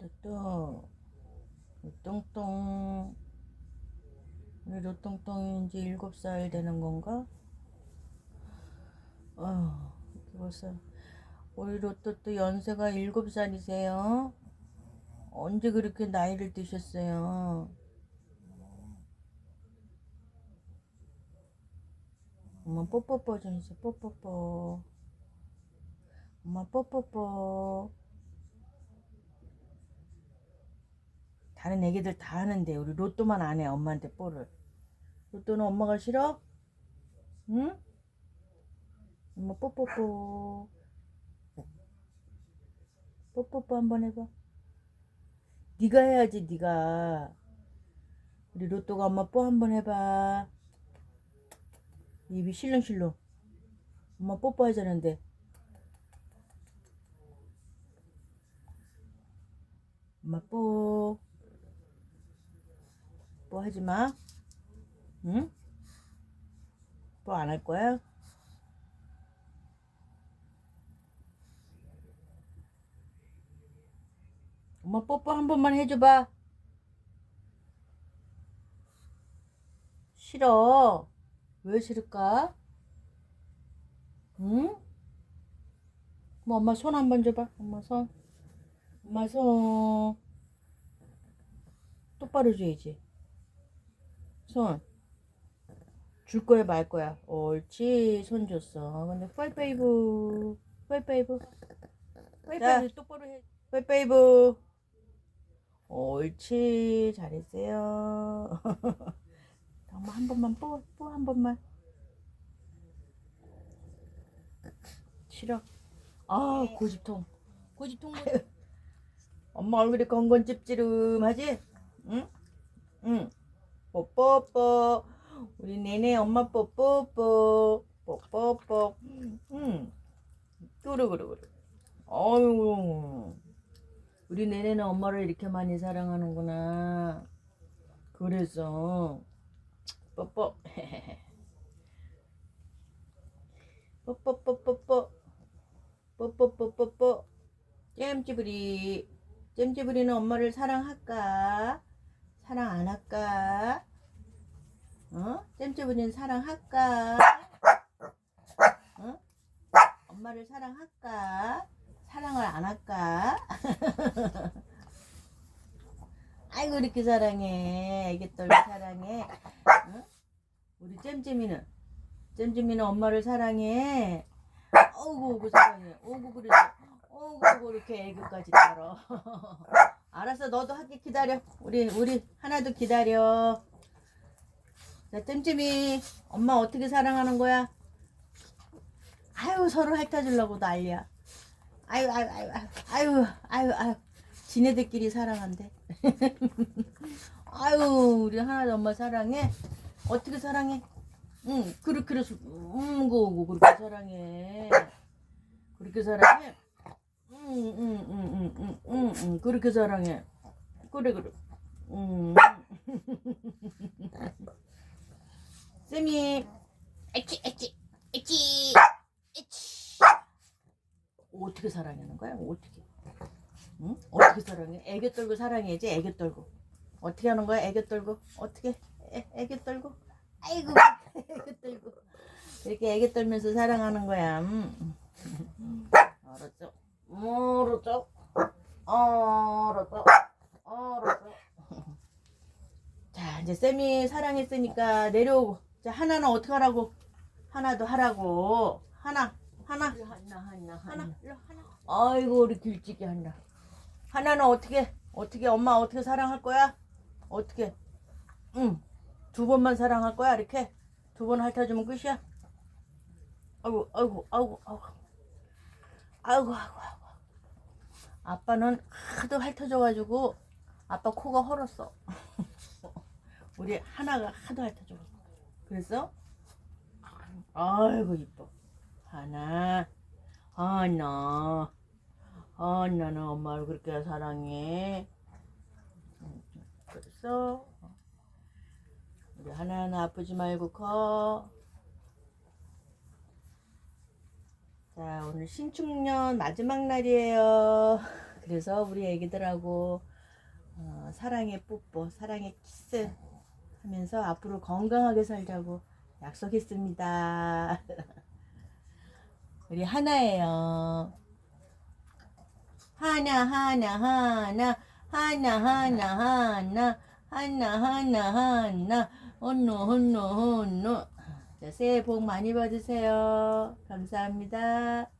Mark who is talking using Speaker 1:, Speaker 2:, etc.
Speaker 1: 또또 로똥똥 우리 로똥똥이 이제 일곱 살 되는 건가? 어, 벌써 우리 로또 또 연세가 일곱 살이세요? 언제 그렇게 나이를 드셨어요? 엄마 뽀뽀뽀 좀 해줘 뽀뽀뽀 엄마 뽀뽀뽀 다른 애기들 다 하는데 우리 로또만 안 해 엄마한테 뽀를 로또는 엄마가 싫어? 응? 엄마 뽀뽀뽀. 뽀뽀뽀 한번 해봐. 네가 해야지 네가. 우리 로또가 엄마 뽀 한번 해봐. 입이 실렁실렁 엄마 뽀뽀하자는데. 엄마 뽀 뽀 하지 마 응? 뽀안할 거야? 엄마 뽀뽀 한 번만 해줘봐 싫어 왜 싫을까? 응? 뭐 엄마 손 한 번 줘봐. 엄마 손. 엄마 손. 똑바로 줘야지. 손. 줄 거야 말 거야. 옳지. 손 줬어. 근데 파이파이브. 파이파이브. 파이파이브 똑바로 해. 파이파이브. 옳지. 잘했어요. 엄마 한 번만 뽀, 뽀한 번만. 싫어. 아, 고집통. 고집통. 엄마 얼굴이 건건 찝찝하지? 응? 응. 뽀뽀뽀. 우리 내내 엄마 뽀뽀뽀. 뽀뽀뽀. 응. 꾸르꾸르꾸르. 어유 우리 내내는 엄마를 이렇게 많이 사랑하는구나. 그래서 뽀뽀 뽀뽀뽀뽀뽀 뽀뽀뽀뽀뽀 잼찌부리 잼찌부리는 엄마를 사랑할까? 사랑 안 할까? 어? 잼찌부리는 사랑할까? 어? 엄마를 사랑할까? 사랑을 안 할까? 아이고 이렇게 사랑해 애기 떨고 사랑해 응? 우리 잼잼이는 잼잼이는 엄마를 사랑해 어구 그 사랑해 어구 그래 어구 이렇게 애교까지 떨어 알았어 너도 할게 기다려. 우리 우리 하나도 기다려. 자 잼잼이 엄마 어떻게 사랑하는 거야? 아유 서로 핥아주려고 난리야. 아유 아유 아유 아유 아유 아유 지네들끼리 사랑한대. 아유 우리 하나도 엄마 사랑해? 어떻게 사랑해? 응 그렇게 그래서 음 그거 그렇게 사랑해. 그렇게 사랑해 응응 응 응 응 응 그렇게 사랑해. 그래 그래. 응. 쌤이. 애치 애치 애치 애치. 어떻게 사랑하는 거야? 어떻게? 응? 어떻게 사랑해? 애교 떨고 사랑해야지 애교 떨고. 어떻게 하는 거야? 애교 떨고? 어떻게? 애, 애교 떨고? 아이고. 애교 떨고. 이렇게 애교 떨면서 사랑하는 거야. 음. 알았죠 알았죠? 알았죠? 알았죠? 자 이제 쌤이 사랑했으니까 내려오고 자 하나는 어떻게 하라고? 하나도 하라고. 하나 하나.
Speaker 2: 하나 하나.
Speaker 1: 하나. 아이고 우리 길찍이 하나 하나는 어떻게 어떻게 엄마 어떻게 사랑할 거야? 어떻게? 응두 번만 사랑할 거야 이렇게? 두 번 핥아주면 끝이야. 아이고 아이고 아이고. 아이고 아이고 아이고 아빠는 하도 핥아줘가지고 아빠 코가 헐었어. 우리 하나가 하도 핥아줘 그래서 아이고 이뻐. 하나 하나 하나는 엄마를 그렇게 사랑해. 음, 그래서 우리 하나는 아프지 말고 커. 자 오늘 신축년 마지막 날이에요 그래서 우리 애기들하고 어, 사랑의 뽀뽀, 사랑의 키스 하면서 앞으로 건강하게 살자고 약속했습니다. 우리 하나예요. 하나 하나 하나 하나 하나 하나 하나 하나 하나 혼노 혼노 혼노 자, 새해 복 많이 받으세요. 감사합니다.